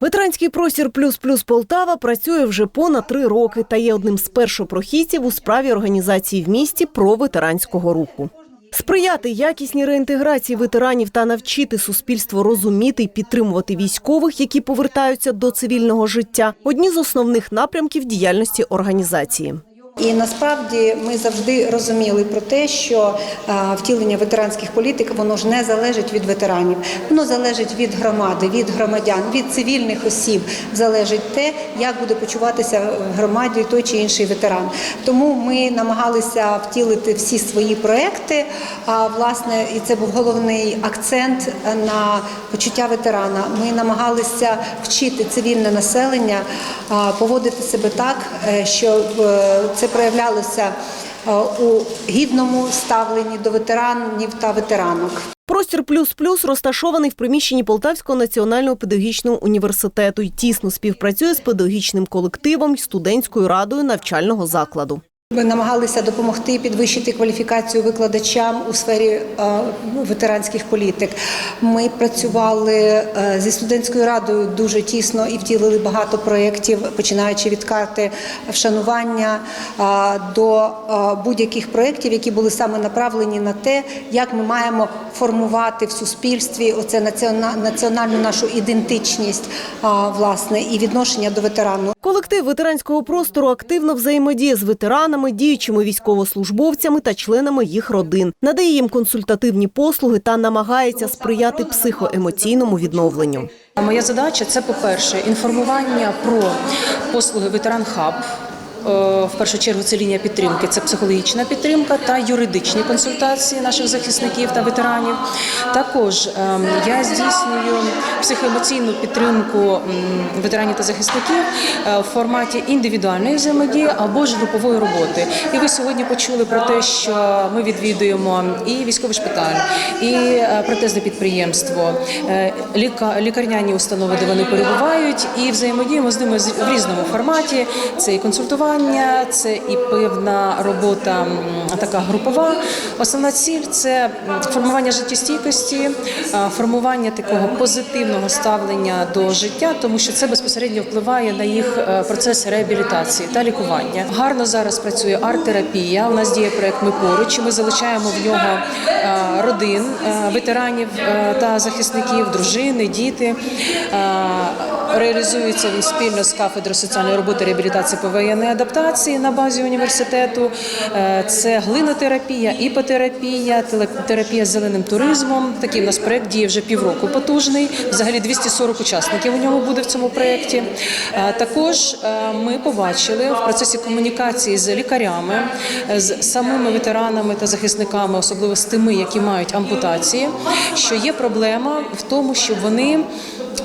Ветеранський простір Плюс Плюс Полтава працює вже понад три роки та є одним з першопрохідців у справі організації в місті про ветеранського руху. Сприяти якісній реінтеграції ветеранів та навчити суспільство розуміти і підтримувати військових, які повертаються до цивільного життя одні з основних напрямків діяльності організації. І насправді ми завжди розуміли про те, що е, втілення ветеранських політик воно ж не залежить від ветеранів, воно залежить від громади, від громадян, від цивільних осіб. Залежить те, як буде почуватися в громаді той чи інший ветеран. Тому ми намагалися втілити всі свої проекти. А власне, і це був головний акцент на почуття ветерана. Ми намагалися вчити цивільне населення поводити себе так, е, щоб е, це проявлялося е, у гідному ставленні до ветеранів та ветеранок. Простір Плюс Плюс розташований в приміщенні Полтавського національного педагогічного університету і тісно співпрацює з педагогічним колективом і студентською радою навчального закладу. Ми намагалися допомогти підвищити кваліфікацію викладачам у сфері е, ветеранських політик. Ми працювали е, зі студентською радою дуже тісно і втілили багато проєктів, починаючи від карти вшанування е, до будь-яких проєктів, які були саме направлені на те, як ми маємо формувати в суспільстві оце національну нашу ідентичність, власне, і відношення до ветерану. Колектив ветеранського простору активно взаємодіє з ветеранами, діючими військовослужбовцями та членами їх родин, надає їм консультативні послуги та намагається сприяти психоемоційному відновленню. Моя задача це, по-перше, інформування про послуги ветеран хаб. Е, В першу чергу це лінія підтримки, це психологічна підтримка та юридичні консультації наших захисників та ветеранів. Також ем, я здійснюю психоемоційну підтримку ветеранів та захисників е, в форматі індивідуальної взаємодії або ж групової роботи. І ви сьогодні почули про те, що ми відвідуємо і військовий шпиталь, і е, протезне підприємство, лікарняні установи, де вони перебувають, і взаємодіємо з ними в різному форматі. Це і консультування, це і певна робота така групова. Основна ціль це формування життєстійкості, е, формування такого позитивного ставлення до життя, тому що це безпосередньо впливає на їх е, процес реабілітації та лікування. Гарно зараз працює арт-терапія. У нас діє проект Ми поруч. Ми залучаємо в нього е, родин ветеранів та захисників, дружини, діти. Реалізується він спільно з кафедрою соціальної роботи реабілітації повоєнної адаптації на базі університету. Е, Це глинотерапія, іпотерапія, терапія з зеленим туризмом. Такий у нас проект діє вже півроку потужний. Взагалі 240 учасників у нього буде в цьому проєкті. Е, Також е, ми побачили в процесі комунікації з лікарями, з самими ветеранами та захисниками, особливо з тими, які мають ампутації, що є проблема в тому, що вони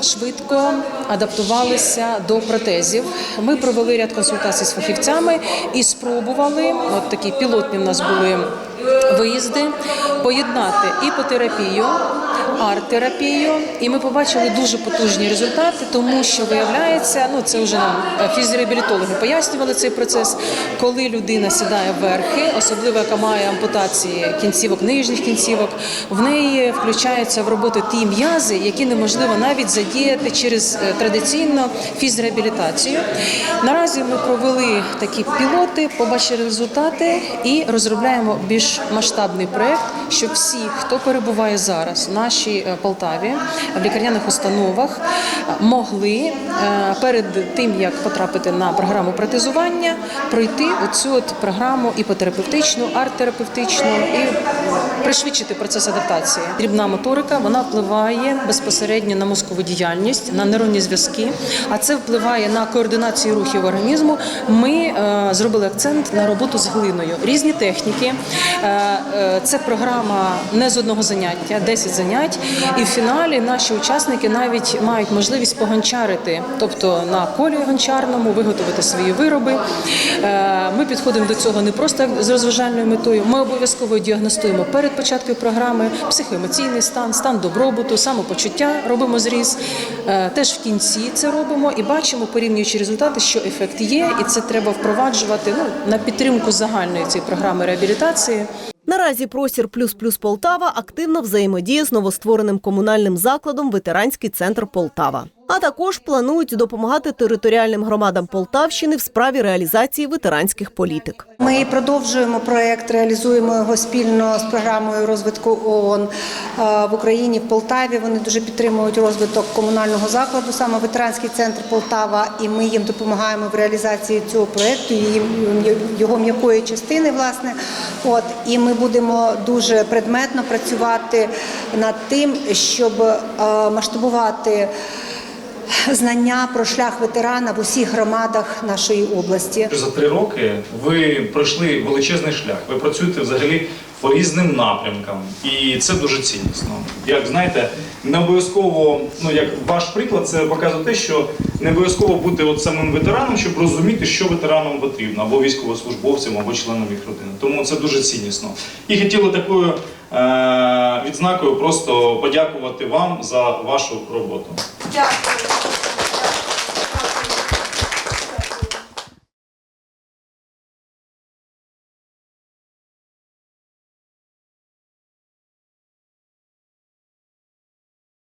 швидко адаптувалися до протезів. Ми провели ряд консультацій з фахівцями і спробували, от такі пілотні в нас були виїзди, поєднати іпотерапію, арт-терапію. І ми побачили дуже потужні результати, тому що виявляється, ну це вже нам е, фізіореабілітологи пояснювали цей процес, коли людина сідає верхи, особливо яка має ампутації кінцівок, нижніх кінцівок, в неї включаються в роботу ті м'язи, які неможливо навіть задіяти через е, традиційну фізреабілітацію. Наразі ми провели такі пілоти, побачили результати і розробляємо більш масштабний проект, щоб всі, хто перебуває зараз в нашій е, Полтаві в лікарняних установах, могли е, перед тим як потрапити на програму протезування, пройти оцю от програму іпотерапевтичну, арт-терапевтичну і пришвидшити процес адаптації. Дрібна моторика вона впливає безпосередньо на мозкову діяльність, на нейронні зв'язки, а це впливає на координацію рухів організму. Ми е, зробили акцент на роботу з глиною. Різні техніки. Це програма не з одного заняття, 10 занять. І в фіналі наші учасники навіть мають можливість погончарити, тобто на колі гончарному виготовити свої вироби. Е, Ми підходимо до цього не просто з розважальною метою. Ми обов'язково діагностуємо перед початком програми психоемоційний стан, стан добробуту, самопочуття. Робимо зріз. Е, Теж в кінці це робимо і бачимо, порівнюючи результати, що ефект є, і це треба впроваджувати ну, на підтримку загальної цієї програми реабілітації. Наразі простір Плюс Плюс Полтава активно взаємодіє з новоствореним комунальним закладом Ветеранський центр Полтава. А також планують допомагати територіальним громадам Полтавщини в справі реалізації ветеранських політик. Ми продовжуємо проект, реалізуємо його спільно з програмою розвитку ООН Е, в Україні в Полтаві. Вони дуже підтримують розвиток комунального закладу, саме ветеранський центр Полтава, і ми їм допомагаємо в реалізації цього проекту, його м'якої частини, власне. От і ми будемо дуже предметно працювати над тим, щоб е, масштабувати знання про шлях ветерана в усіх громадах нашої області. За три роки ви пройшли величезний шлях. Ви працюєте взагалі по різним напрямкам, і це дуже ціннісно. Як знаєте, не обов'язково, ну як ваш приклад, це показує те, що не обов'язково бути от самим ветераном, щоб розуміти, що ветеранам потрібно, або військовослужбовцям, або членам їх родини. Тому це дуже ціннісно. І хотіли такою відзнакою просто подякувати вам за вашу роботу. Дякую.